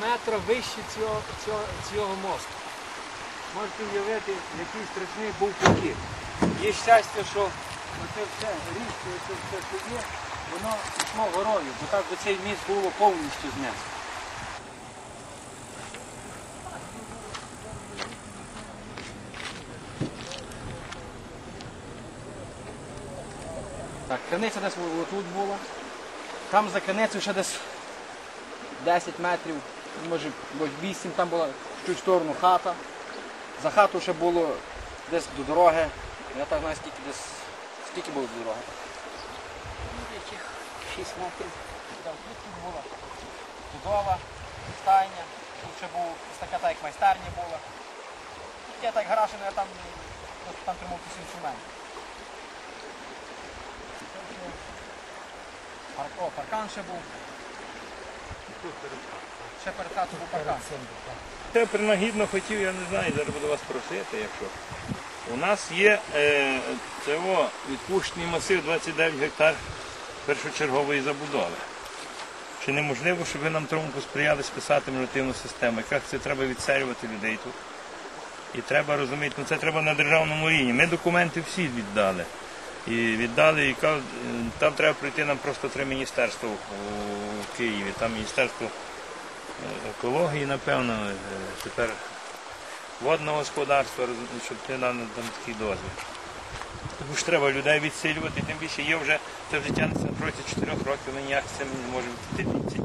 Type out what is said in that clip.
метра вище цього, цього, цього мосту. Можете уявити, який страшний був потік. Є щастя, що оце все річка, оце все, що є, воно пішло горою, бо так би цей міст було повністю знесено. Так, криниця десь тут була. Там за криницею ще десь 10 метрів, може 8, там була в ту сторону хата. За хату ще було десь до дороги. Я так знаю, скільки десь скільки було до дороги. Ну, Яких 6 метрів. Там тут була будова, стайня. Тут ще був ось така так, як майстерня була. Тут Я так гараж, але я там, просто там тримав якийсь інструмент. Парк, о, паркан ще був. Ще перед був паркан. Я принагідно хотів, я не знаю, зараз буду вас просити, якщо. У нас є е, цього відпущений масив 29 гектар першочергової забудови. Чи неможливо, щоб ви нам тому посприяли списати меліоративну систему? Якраз це треба відселювати людей тут. І треба розуміти, ну це треба на державному рівні. Ми документи всі віддали. І віддали, і е, там треба прийти нам просто три міністерства у Києві. Там міністерство екології, напевно, е, тепер водного господарства, щоб ти нам там такий дозвіл. Тому ж треба людей відсилювати, тим більше є вже це життя несе протягом 4 років, ми ніяк з цим не можемо ці